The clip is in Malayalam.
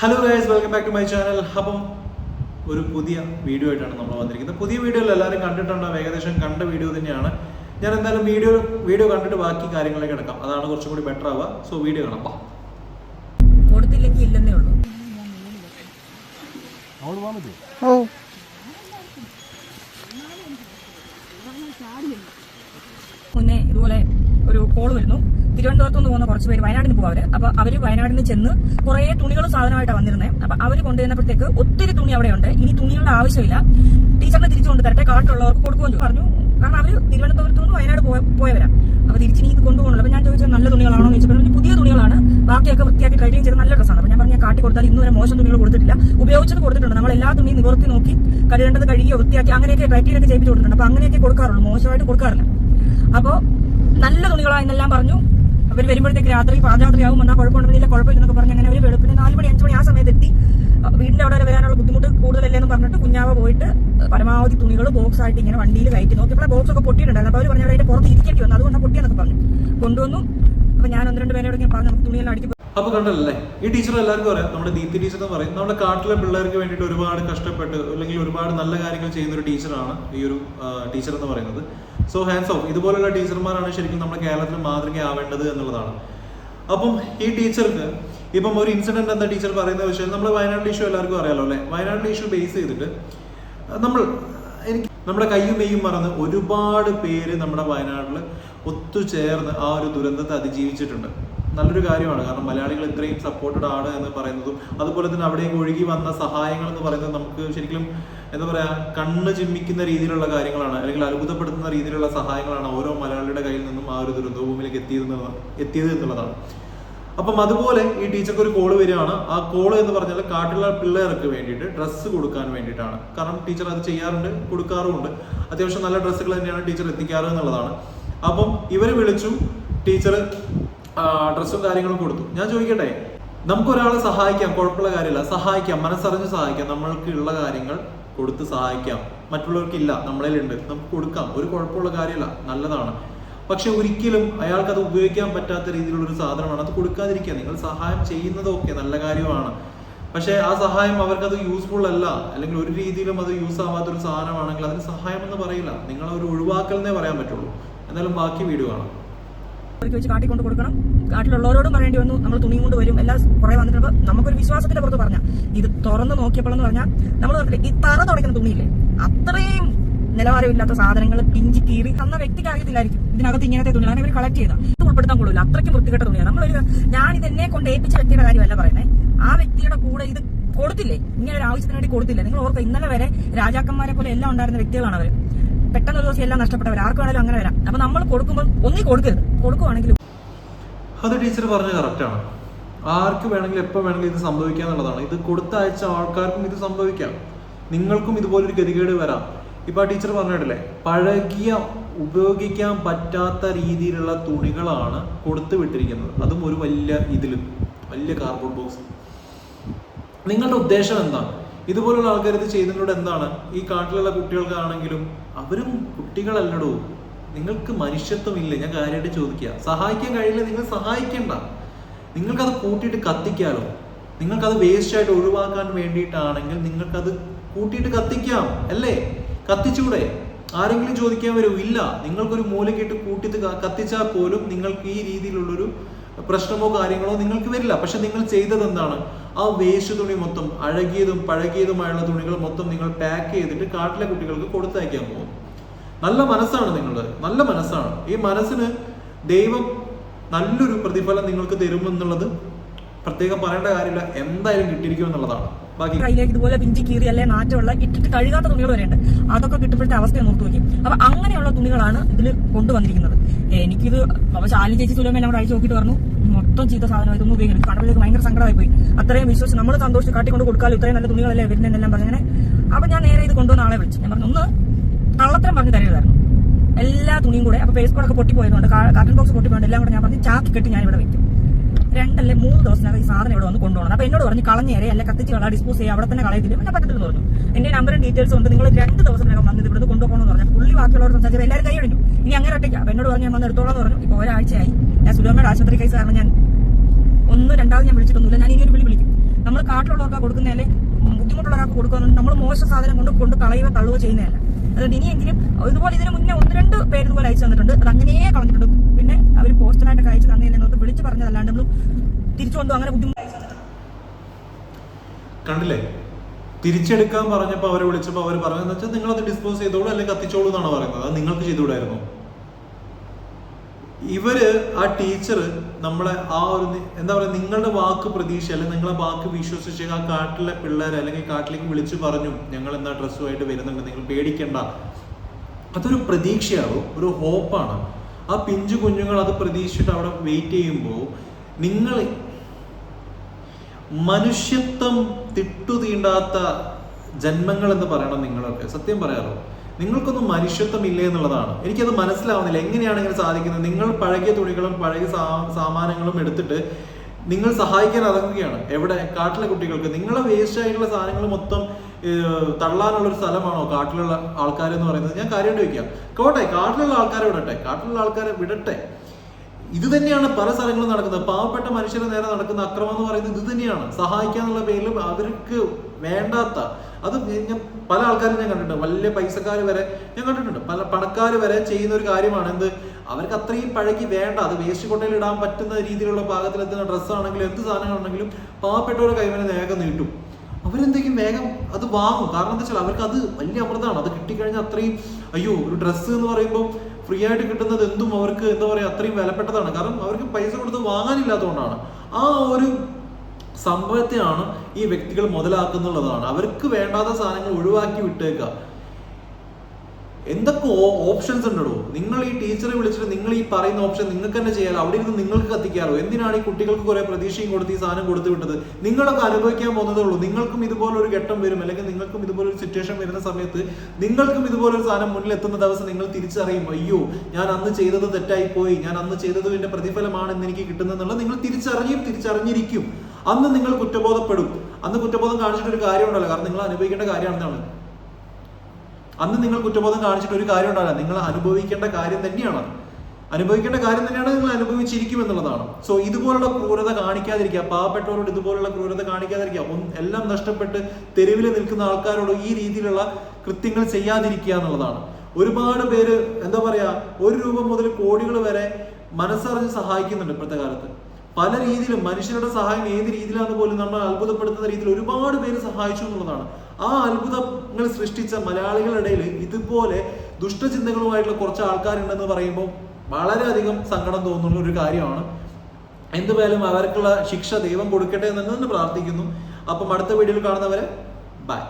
Hello guys welcome back to my channel അപ്പം ഒരു പുതിയ വീഡിയോ ആയിട്ടാണ് നമ്മൾ വന്നിരിക്കുന്നത്. പുതിയ വീഡിയോയിൽ എല്ലാവരും കണ്ടിട്ടുണ്ടാവും ഏകദേശം കണ്ട വീഡിയോ തന്നെയാണ്. ഞാൻ എന്തായാലും വീഡിയോ വീഡിയോ കണ്ടിട്ട് ബാക്കി കാര്യങ്ങളിലേക്ക് കിടക്കാം അതാണ് കുറച്ചും കൂടി ബെറ്റർ ആവുക. സോ വീഡിയോ കാണാം. ഓ. മുന്നേ ഇതുപോലെ ഒരു കോൾ വരുന്നു. തിരുവനന്തപുരത്ത് നിന്ന് പോകുന്ന കുറച്ച് പേര് വയനാടിന് പോകും അപ്പൊ അവർ വയനാടിന് ചെന്ന് കുറെ തുണികളും സാധനമായിട്ടാണ് വന്നിരുന്നത് അപ്പൊ അവർ കൊണ്ടുവന്നപ്പോഴത്തേക്ക് ഒത്തിരി തുണി അവിടെ ഉണ്ട്. ഇനി തുണികളുടെ ആവശ്യമില്ല. ടീച്ചറിനെ തിരിച്ചു കൊണ്ട് തരട്ടെ കാട്ടുള്ളവർക്ക് കൊടുക്കുമെന്ന് പറഞ്ഞു. കാരണം അവർ തിരുവനന്തപുരത്ത് നിന്ന് വയനാട് പോയവരാ. അപ്പൊ തിരിച്ച് ഇനി ഇത് കൊണ്ടുപോകണല്ലോ. അപ്പൊ ഞാൻ ചോദിച്ചത് നല്ല തുണികളാണോ എന്ന് ചോദിച്ചപ്പോൾ പുതിയ തുണികളാണ്. ബാക്കിയൊക്കെ വൃത്തിയാക്കി ട്രൈ ചെയ്ത് നല്ല ഡ്രസ്സാണ് അപ്പൊ ഞാൻ പറഞ്ഞ കാട്ടി കൊടുത്താൽ ഇന്നുവരെ മോശം തുണികൾ കൊടുത്തിട്ടില്ല. ഉപയോഗിച്ചത് കൊടുത്തിട്ടുണ്ട്. നമ്മൾ എല്ലാ തുണിയും നിവർത്തി നോക്കി കഴുകേണ്ടത് കഴുകിയോ വൃത്തിയാക്കി അങ്ങനെയൊക്കെ ട്രൈറ്റിലൊക്കെ ചെയ്യിപ്പിച്ചു കൊടുത്തിട്ടുണ്ട്. അപ്പൊ അങ്ങനെയൊക്കെ കൊടുക്കാറുള്ളൂ. മോശമായിട്ട് കൊടുക്കാറില്ല. അപ്പോ നല്ല തുണികളാ എന്നെല്ലാം പറഞ്ഞു. അവർ വരുമ്പോഴത്തേക്ക് രാത്രി പാദയാത്രയാവും എന്നാൽ കുഴപ്പമുണ്ടെന്നില്ല കുഴപ്പമില്ലെന്നൊക്കെ പറഞ്ഞ് അങ്ങനെ അവർ വെളുപ്പിന് നാല് മണി അഞ്ച് മണി ആ സമയത്ത് എത്തി. വീടിന്റെ അവിടെ വരെ വരാനുള്ള ബുദ്ധിമുട്ട് കൂടുതലല്ലെന്ന് പറഞ്ഞിട്ട് കുഞ്ഞാവ പോയിട്ട് പരമാവധി തുണികൾ ബോക്സ് ആയിട്ട് ഇങ്ങനെ വണ്ടിയിൽ കയറ്റി നോക്കിയപ്പോൾ ബോക്സ് ഒക്കെ പൊട്ടിയിട്ടുണ്ടായിരുന്നു. അപ്പോൾ അവർ പറഞ്ഞു അതിന്റെ പുറത്ത് ഇരിക്കേണ്ടി വന്നു. അതുകൊണ്ടാണ് പൊട്ടിയെന്നൊക്കെ പറഞ്ഞു. കൊണ്ടുവന്നു. അപ്പൊ ഞാൻ ഒന്ന് രണ്ട് പേരോട് ഇങ്ങനെ പറഞ്ഞു നമുക്ക് തുണിയെല്ലാം അടിക്കും അപ്പൊ കണ്ടല്ലേ ഈ ടീച്ചർ എല്ലാവർക്കും അറിയാം. നമ്മുടെ ദീപ്തി ടീച്ചർ എന്ന് പറയും. നമ്മുടെ കാട്ടിലെ പിള്ളേർക്ക് വേണ്ടിയിട്ട് ഒരുപാട് കഷ്ടപ്പെട്ട് അല്ലെങ്കിൽ ഒരുപാട് നല്ല കാര്യങ്ങൾ ചെയ്യുന്ന ഒരു ടീച്ചറാണ് ഈ ഒരു ടീച്ചർ എന്ന് പറയുന്നത്. സോ ഹാൻഡ്സ് ഓഫ് ഇതുപോലുള്ള ടീച്ചർമാരാണ് ശരിക്കും നമ്മുടെ കേരളത്തിൽ മാതൃകയാവേണ്ടത് എന്നുള്ളതാണ്. അപ്പം ഈ ടീച്ചർക്ക് ഇപ്പം ഒരു ഇൻസിഡന്റ് എന്താ ടീച്ചർ പറയുന്നത് വെച്ചാൽ നമ്മൾ വയനാട് ഇഷ്യൂ എല്ലാവർക്കും അറിയാലോ അല്ലെ? വയനാട് ഇഷ്യൂ ബേസ് ചെയ്തിട്ട് നമ്മൾ എനിക്ക് നമ്മുടെ കയ്യും മെയ്യും മറന്ന് ഒരുപാട് പേര് നമ്മുടെ വയനാട്ടിൽ ഒത്തുചേർന്ന് ആ ഒരു ദുരന്തത്തെ അതിജീവിച്ചിട്ടുണ്ട്. നല്ലൊരു കാര്യമാണ്. കാരണം മലയാളികൾ ഇത്രയും സപ്പോർട്ടഡ് ആണ് എന്ന് പറയുന്നതും അതുപോലെ തന്നെ അവിടേക്ക് ഒഴുകി വന്ന സഹായങ്ങൾ എന്ന് പറയുന്നത് നമുക്ക് ശരിക്കും എന്താ പറയാ കണ്ണ് ചിമ്മിക്കുന്ന രീതിയിലുള്ള കാര്യങ്ങളാണ് അല്ലെങ്കിൽ അത്ഭുതപ്പെടുത്തുന്ന രീതിയിലുള്ള സഹായങ്ങളാണ് ഓരോ മലയാളിയുടെ കയ്യിൽ നിന്നും ആ ഒരു ദുരന്തഭൂമിയിലേക്ക് എത്തിയത് എത്തിയത് എന്നുള്ളതാണ്. അപ്പം അതുപോലെ ഈ ടീച്ചർക്ക് ഒരു കോൾ വരികയാണ്. ആ കോൾ എന്ന് പറഞ്ഞാൽ കാട്ടിലുള്ള പിള്ളേർക്ക് വേണ്ടിയിട്ട് ഡ്രസ്സ് കൊടുക്കാൻ വേണ്ടിയിട്ടാണ്. കാരണം ടീച്ചർ അത് ചെയ്യാറുണ്ട് കൊടുക്കാറുമുണ്ട് അത്യാവശ്യം നല്ല ഡ്രസ്സുകൾ തന്നെയാണ് ടീച്ചർ എത്തിക്കാറ് എന്നുള്ളതാണ്. അപ്പം ഇവർ വിളിച്ചു ടീച്ചർ ഡ്രസ്സും കാര്യങ്ങളും കൊടുത്തു. ഞാൻ ചോദിക്കട്ടെ നമുക്ക് ഒരാളെ സഹായിക്കാം കുഴപ്പമുള്ള കാര്യമില്ല. സഹായിക്കാം മനസ്സറിഞ്ഞ് സഹായിക്കാം. നമ്മൾക്ക് ഉള്ള കാര്യങ്ങൾ കൊടുത്ത് സഹായിക്കാം. മറ്റുള്ളവർക്കില്ല നമ്മളിലുണ്ട്. നമുക്ക് കൊടുക്കാം. ഒരു കുഴപ്പമുള്ള കാര്യമില്ല. നല്ലതാണ്. പക്ഷെ ഒരിക്കലും അയാൾക്ക് അത് ഉപയോഗിക്കാൻ പറ്റാത്ത രീതിയിലുള്ള ഒരു സാധനമാണ്. അത് കൊടുക്കാതിരിക്കുക. നിങ്ങൾ സഹായം ചെയ്യുന്നതൊക്കെ നല്ല കാര്യമാണ്. പക്ഷേ ആ സഹായം അവർക്ക് അത് യൂസ്ഫുൾ അല്ല. അല്ലെങ്കിൽ ഒരു രീതിയിലും അത് യൂസ് ആവാത്ത ഒരു സാധനമാണെങ്കിൽ അതിന് സഹായം എന്ന് പറയില്ല. നിങ്ങൾ ഒരു ഒഴിവാക്കൽ എന്നേ പറയാൻ പറ്റുള്ളൂ. എന്നാലും ബാക്കി വീഡിയോ കാണാം. അവർക്ക് വെച്ച് കാട്ടിക്കൊണ്ട് കൊടുക്കണം. കാട്ടിലുള്ളവരോടും പറയേണ്ടി വന്നു നമ്മൾ തുണിയും കൊണ്ട് വരും എല്ലാം കുറെ വന്നിട്ട് നമുക്കൊരു വിശ്വാസത്തിന്റെ പുറത്ത് പറഞ്ഞ ഇത് തുറന്ന് നോക്കിയപ്പോഴെന്ന് പറഞ്ഞാൽ നമ്മൾ ഈ തറ തുടയ്ക്കുന്ന തുണിയില്ലേ അത്രയും നിലവാരമില്ലാത്ത സാധനങ്ങൾ പിഞ്ചി കീറി തന്ന വ്യക്തിക്ക് അറിയത്തില്ലായിരിക്കും. ഇതിനകത്ത് ഇങ്ങനത്തെ തുണിയാണ് ഇവർ കളക്ട് ചെയ്ത ഇത് ഉൾപ്പെടുത്താൻ കൊള്ളില്ല. അത്രയ്ക്കും വൃത്തികെട്ട തുണിയാണ് നമ്മളൊരു ഞാൻ ഇത് എന്നെ കൊണ്ട് ഏൽപ്പിച്ച വ്യക്തിയുടെ കാര്യമല്ല പറയുന്നത് ആ വ്യക്തിയുടെ കൂടെ ഇത് കൊടുത്തില്ലേ? ഇങ്ങനെ ഒരു ആവശ്യത്തിന് വേണ്ടി കൊടുത്തില്ലേ? നിങ്ങൾ ഓർക്കുക ഇന്നലെ വരെ രാജാക്കന്മാരെ പോലെ എല്ലാം ഉണ്ടായിരുന്ന വ്യക്തികളാണ് അവർ പെട്ടെന്ന് ഒരു ദിവസം എല്ലാം നഷ്ടപ്പെട്ടവർ ആർക്ക് വേണമെങ്കിലും അങ്ങനെ വരാം. അപ്പൊ നമ്മൾ കൊടുക്കുമ്പോൾ ഒന്നി കൊടുക്കരുത്. കൊടുക്കുവാണെങ്കിൽ അത് ടീച്ചർ പറഞ്ഞത് കറക്റ്റാണ് ആർക്ക് വേണമെങ്കിലും എപ്പോൾ വേണമെങ്കിലും ഇത് സംഭവിക്കാം എന്നുള്ളതാണ്. ഇത് കൊടുത്തയച്ച ആൾക്കാർക്കും ഇത് സംഭവിക്കാം. നിങ്ങൾക്കും ഇതുപോലൊരു ഗതികേട് വരാം. ഇപ്പം ആ ടീച്ചർ പറഞ്ഞിട്ടില്ലേ പഴകിയ ഉപയോഗിക്കാൻ പറ്റാത്ത രീതിയിലുള്ള തുണികളാണ് കൊടുത്തു വിട്ടിരിക്കുന്നത്. അതും ഒരു വലിയ ഇതിൽ വലിയ കാർബോർഡ് ബോക്സ് നിങ്ങളുടെ ഉദ്ദേശം എന്താണ്? ഇതുപോലുള്ള ആൾക്കാർ ഇത് ചെയ്യുന്നതിലൂടെ എന്താണ്? ഈ കാട്ടിലുള്ള കുട്ടികൾക്കാണെങ്കിലും അവരും കുട്ടികളല്ലടോ. നിങ്ങൾക്ക് മനുഷ്യത്വമില്ല? ഞാൻ കാര്യമായിട്ട് ചോദിക്കുക സഹായിക്കാൻ കഴിയില്ല നിങ്ങൾ സഹായിക്കണ്ട. നിങ്ങൾക്കത് കൂട്ടിയിട്ട് കത്തിക്കാലോ? നിങ്ങൾക്കത് വേസ്റ്റ് ആയിട്ട് ഒഴിവാക്കാൻ വേണ്ടിയിട്ടാണെങ്കിൽ നിങ്ങൾക്കത് കൂട്ടിയിട്ട് കത്തിക്കാം അല്ലേ? കത്തിച്ചൂടെ? ആരെങ്കിലും ചോദിക്കാൻ വരൂ? ഇല്ല. നിങ്ങൾക്കൊരു മൂലക്കിട്ട് കൂട്ടിയിട്ട് കത്തിച്ചാൽ പോലും നിങ്ങൾക്ക് ഈ രീതിയിലുള്ളൊരു പ്രശ്നമോ കാര്യങ്ങളോ നിങ്ങൾക്ക് വരില്ല. പക്ഷെ നിങ്ങൾ ചെയ്തത് എന്താണ് ആ വേസ്റ്റ് തുണി മൊത്തം അഴകിയതും പഴകിയതുമായുള്ള തുണികൾ മൊത്തം നിങ്ങൾ പാക്ക് ചെയ്തിട്ട് കാട്ടിലെ കുട്ടികൾക്ക് കൊടുത്തയക്കാൻ പോകും നല്ല മനസ്സാണ് നിങ്ങളുടെ നല്ല മനസ്സാണ്. ഈ മനസ്സിന് ദൈവം നല്ലൊരു പ്രതിഫലം നിങ്ങൾക്ക് തരുമെന്നുള്ളത് പ്രത്യേകം പറയേണ്ട കാര്യമില്ല. എന്തായാലും കിട്ടിയിരിക്കും എന്നുള്ളതാണ്. ബാക്കി ഇതുപോലെ പിഞ്ചി കീറി അല്ലെ നാറ്റമുള്ള ഇട്ടിട്ട് കഴുകാത്ത തുണികൾ വരെയുണ്ട് അതൊക്കെ കിട്ടുമ്പോഴത്തെ അവസ്ഥയെ നോക്കി നോക്കി. അപ്പൊ അങ്ങനെയുള്ള തുണികളാണ് ഇതിൽ കൊണ്ടുവന്നിരിക്കുന്നത്. എനിക്കിത് ശാലി ചേച്ചി സുലമ എല്ലാം അഴിച്ചു നോക്കിയിട്ട് പറഞ്ഞു. മൊത്തം ചീത്ത സാധനം ഇതൊന്നും ഉപയോഗിക്കുന്നത് കണ്ടപ്പോഴേക്ക് ഭയങ്കര സങ്കടമായി പോയി അത്രയും വിശ്വസിച്ച് നമ്മൾ സന്തോഷിച്ച് കാട്ടിക്കൊണ്ട് കൊടുക്കാലും ഇത്രയും നല്ല തുണികളല്ലേ വരുന്നതെന്നെല്ലാം പറഞ്ഞു അങ്ങനെ. അപ്പൊ ഞാൻ നേരെ ഇത് കൊണ്ടുവന്ന ആളെ വിളിച്ചു. ഞാൻ പറഞ്ഞു ഒന്ന് കള്ളത്തരം പറഞ്ഞ് തരരുതായിരുന്നു എല്ലാ തുണിയും കൂടെ അപ്പൊ പേസ് കോഡൊക്കെ പൊട്ടിപ്പോയതുകൊണ്ട് കാർട്ടൺ ബോക്സ് പൊട്ടിപ്പോയത് എല്ലാം കൂടെ ഞാൻ പറഞ്ഞ് ചാക്കി കെട്ടി ഞാൻ ഇവിടെ വെക്കും. രണ്ടല്ലേ മൂന്ന് ദിവസത്തിനകം ഈ സാധനം ഇവിടെ വന്ന് കൊണ്ടുപോകണം. അപ്പൊ എന്നോട് പറഞ്ഞ് കളഞ്ഞേരെ അല്ലെ കത്തിച്ച് കള ഡിസ്പോസ് ചെയ്യുക അവിടെ തന്നെ കളയത്തില്ല. പിന്നെ പറ്റത്തില്ലെന്ന് പറഞ്ഞു. എന്റെ നമ്പറും ഡീറ്റെയിൽസ് ഉണ്ട്. നിങ്ങൾ രണ്ട് ദിവസത്തിനകം വന്ന് ഇവിടെ കൊണ്ടുപോകണമെന്ന് പറഞ്ഞു. പുള്ളി ബാക്കിയുള്ളവർ സംസാരിച്ചപ്പോൾ എല്ലാവരും കൈ അടിഞ്ഞു ഇനി അങ്ങനെ ഒറ്റയ്ക്ക്. അപ്പൊ എന്നോട് പറഞ്ഞു ഞാൻ വന്ന് എടുത്തോളാം എന്ന് പറഞ്ഞു. ഇപ്പൊ ഒരാഴ്ചയായി. ഞാൻ സുലോമയുടെ ആശുപത്രി കേസ് കാരണം ഞാൻ ഒന്നും രണ്ടാമത് ഞാൻ വിളിച്ചിട്ടൊന്നുമില്ല. ഞാൻ ഇനി ഒരു വിളി വിളിക്കും. നമ്മൾ കാട്ടിലുള്ളവർക്ക് കൊടുക്കുന്നതല്ലേ? ബുദ്ധിമുട്ടുള്ളവർക്ക് കൊടുക്കുന്നത് നമ്മൾ മോശം സാധനം കൊണ്ട് കൊണ്ട് കളയുക തള്ളുകയോ ചെയ്യുന്നതല്ല. അതുകൊണ്ട് ഇനിയെങ്കിലും ഇതുപോലെ ഇതിന് മുന്നേ ഒന്ന് രണ്ട് പേര് ഇതുപോലെ അയച്ചു തന്നിട്ടുണ്ട്. അത് അങ്ങനെയേ കളഞ്ഞിട്ടുണ്ട്. പിന്നെ അവർ പോസ്റ്റലായിട്ടൊക്കെ അയച്ചു തന്നില്ലെന്നോട്ട് വിളിച്ച് പറഞ്ഞതല്ലാണ്ട് നമ്മൾ തിരിച്ചു കൊണ്ടു അങ്ങനെ ബുദ്ധിമുട്ട് കണ്ടില്ലേ? തിരിച്ചെടുക്കാൻ പറഞ്ഞപ്പോൾ അവരെ വിളിച്ചപ്പോൾ അവർ പറഞ്ഞതെന്ന് വെച്ചാൽ നിങ്ങളത് ഡിസ്പോസ് ചെയ്തോളൂ അല്ലെങ്കിൽ കത്തിച്ചോളൂ എന്നാണ് പറയുന്നത്. അത് നിങ്ങൾക്ക് ചെയ്തുകൂടായിരുന്നു? ഇവർ ആ ടീച്ചർ നമ്മളെ ആ ഒരു എന്താ പറയുക നിങ്ങളുടെ വാക്ക് പ്രതീക്ഷ അല്ലെങ്കിൽ നിങ്ങളെ വാക്ക് വിശ്വസിച്ച് ആ കാട്ടിലെ പിള്ളേരെ അല്ലെങ്കിൽ കാട്ടിലേക്ക് വിളിച്ചു പറഞ്ഞു ഞങ്ങൾ എന്താ ഡ്രസ്സുമായിട്ട് വരുന്നുണ്ട് നിങ്ങൾ പേടിക്കണ്ട. അതൊരു പ്രതീക്ഷയാവും ഒരു ഹോപ്പാണ്. ആ പിഞ്ചു കുഞ്ഞുങ്ങൾ അത് പ്രതീക്ഷിച്ചിട്ട് അവിടെ വെയിറ്റ് ചെയ്യുമ്പോൾ നിങ്ങൾ മനുഷ്യത്വം തിട്ടുതീണ്ടാത്ത ജന്മങ്ങൾ എന്ന് പറയണം നിങ്ങളൊക്കെ. സത്യം പറയാറോ നിങ്ങൾക്കൊന്നും മനുഷ്യത്വം ഇല്ലേ എന്നുള്ളതാണ്. എനിക്കത് മനസ്സിലാവുന്നില്ല. എങ്ങനെയാണ് ഇങ്ങനെ സാധിക്കുന്നത്? നിങ്ങൾ പഴകിയ തുണികളും പഴകിയ സാമാനങ്ങളും എടുത്തിട്ട് നിങ്ങൾ സഹായിക്കാൻ ഇറങ്ങുകയാണ് എവിടെ? കാട്ടിലെ കുട്ടികൾക്ക്. നിങ്ങളെ വേസ്റ്റ് ആയിട്ടുള്ള സാധനങ്ങൾ മൊത്തം തള്ളാനുള്ള ഒരു സ്ഥലമാണോ കാട്ടിലുള്ള ആൾക്കാർ എന്ന് പറയുന്നത്? ഞാൻ കാര്യമായിട്ട് ചോദിക്കാം. കോട്ടെ കാട്ടിലുള്ള ആൾക്കാരെ വിടട്ടെ. കാട്ടിലുള്ള ആൾക്കാരെ വിടട്ടെ. ഇത് തന്നെയാണ് പല സ്ഥലങ്ങളും നടക്കുന്നത്. പാവപ്പെട്ട മനുഷ്യരെ നേരെ നടക്കുന്ന അക്രമം എന്ന് പറയുന്നത് ഇത് തന്നെയാണ്. സഹായിക്കാന്നുള്ള പേരിലും അവർക്ക് വേണ്ടാത്ത. അത് ഞാൻ പല ആൾക്കാരും ഞാൻ കണ്ടിട്ടുണ്ട്. വലിയ പൈസക്കാർ വരെ ഞാൻ കണ്ടിട്ടുണ്ട്. പല പണക്കാർ വരെ ചെയ്യുന്ന ഒരു കാര്യമാണ് എന്ത്? അവർക്ക് അത്രയും പഴകി വേണ്ട. അത് വേസ്റ്റ് കൊട്ടയിൽ ഇടാൻ പറ്റുന്ന രീതിയിലുള്ള പാകത്തിലെത്തുന്ന ഡ്രസ്സാണെങ്കിലും എന്ത് സാധനങ്ങളാണെങ്കിലും പാവപ്പെട്ടവരുടെ കൈവനെ വേഗം നീട്ടും. അവരെന്തെങ്കിലും വേഗം അത് വാങ്ങും. കാരണം എന്താ വെച്ചാൽ അവർക്ക് അത് വലിയ അമൃതമാണ് അത് കിട്ടിക്കഴിഞ്ഞാൽ അത്രയും അയ്യോ ഒരു ഡ്രസ്സ് എന്ന് പറയുമ്പോൾ ഫ്രീ ആയിട്ട് കിട്ടുന്നത് എന്തും അവർക്ക് എന്താ പറയുക അത്രയും വിലപ്പെട്ടതാണ്. കാരണം അവർക്ക് പൈസ കൊടുത്ത് വാങ്ങാനില്ലാത്തതുകൊണ്ടാണ്. ആ ഒരു സംഭവത്തെയാണ് ഈ വ്യക്തികൾ മുതലാക്കുന്നുള്ളതാണ്. അവർക്ക് വേണ്ടാത്ത സാധനങ്ങൾ ഒഴിവാക്കി വിട്ടേക്കുക. എന്തൊക്കെ ഓപ്ഷൻസ് ഉണ്ടോ നിങ്ങൾ ഈ ടീച്ചറെ വിളിച്ചിട്ട് നിങ്ങൾ ഈ പറയുന്ന ഓപ്ഷൻ നിങ്ങൾക്ക് തന്നെ ചെയ്യാലോ? അവിടെ ഇരുന്ന് നിങ്ങൾക്ക് കത്തിക്കാലോ? എന്തിനാണ് ഈ കുട്ടികൾക്ക് കുറെ പ്രതീക്ഷയും കൊടുത്ത് ഈ സാധനം കൊടുത്തു വിട്ടത്? നിങ്ങളൊക്കെ അനുഭവിക്കാൻ പോകുന്നതേ ഉള്ളൂ. നിങ്ങൾക്കും ഇതുപോലെ ഒരു ഘട്ടം വരും. അല്ലെങ്കിൽ നിങ്ങൾക്കും ഇതുപോലെ ഒരു സിറ്റുവേഷൻ വരുന്ന സമയത്ത് നിങ്ങൾക്കും ഇതുപോലെ ഒരു സാധനം മുന്നിൽ എത്തുന്ന ദിവസം നിങ്ങൾ തിരിച്ചറിയും അയ്യോ ഞാൻ അന്ന് ചെയ്തത് തെറ്റായി പോയി ഞാൻ അന്ന് ചെയ്തതിന്റെ പ്രതിഫലമാണ് ഇന്ന് എനിക്ക് കിട്ടുന്നതെന്നുള്ളത്. നിങ്ങൾ തിരിച്ചറിയും തിരിച്ചറിഞ്ഞിരിക്കും. അന്ന് നിങ്ങൾ കുറ്റബോധപ്പെടും. അന്ന് കുറ്റബോധം കാണിച്ചിട്ട് ഒരു കാര്യമുണ്ടല്ലോ. കാരണം നിങ്ങൾ അനുഭവിക്കേണ്ട കാര്യമാണെന്നാണ്. അന്ന് നിങ്ങൾ കുറ്റബോധം കാണിച്ചിട്ട് ഒരു കാര്യം ഉണ്ടാവില്ല നിങ്ങൾ അനുഭവിക്കേണ്ട കാര്യം തന്നെയാണ്. അനുഭവിക്കേണ്ട കാര്യം തന്നെയാണ് നിങ്ങൾ അനുഭവിച്ചിരിക്കും എന്നുള്ളതാണ്. സോ ഇതുപോലുള്ള ക്രൂരത കാണിക്കാതിരിക്കുക പാവപ്പെട്ടവരോട് ഇതുപോലുള്ള ക്രൂരത കാണിക്കാതിരിക്കുക എല്ലാം നഷ്ടപ്പെട്ട് തെരുവിൽ നിൽക്കുന്ന ആൾക്കാരോട് ഈ രീതിയിലുള്ള കൃത്യങ്ങൾ ചെയ്യാതിരിക്കുക എന്നുള്ളതാണ്. ഒരുപാട് പേര് എന്താ പറയാ ഒരു രൂപ മുതൽ കോടികൾ വരെ മനസ്സറിഞ്ഞ് സഹായിക്കുന്നുണ്ട് ഇപ്പോഴത്തെ കാലത്ത്. പല രീതിയിലും മനുഷ്യരുടെ സഹായം ഏത് രീതിയിലാണെന്ന് പോലും നമ്മൾ അത്ഭുതപ്പെടുത്തുന്ന രീതിയിൽ ഒരുപാട് പേര് സഹായിച്ചു എന്നുള്ളതാണ്. ആ അത്ഭുതങ്ങൾ സൃഷ്ടിച്ച മലയാളികളുടെ ഇടയിൽ ഇതുപോലെ ദുഷ്ടചിന്തകളുമായിട്ടുള്ള കുറച്ച് ആൾക്കാരുണ്ടെന്ന് പറയുമ്പോൾ വളരെയധികം സങ്കടം തോന്നുന്ന ഒരു കാര്യമാണ്. എന്തുപോലും അവർക്കുള്ള ശിക്ഷ ദൈവം കൊടുക്കട്ടെ എന്ന് തന്നെ പ്രാർത്ഥിക്കുന്നു. അപ്പം അടുത്ത വീഡിയോയിൽ കാണുന്നവരെ ബൈ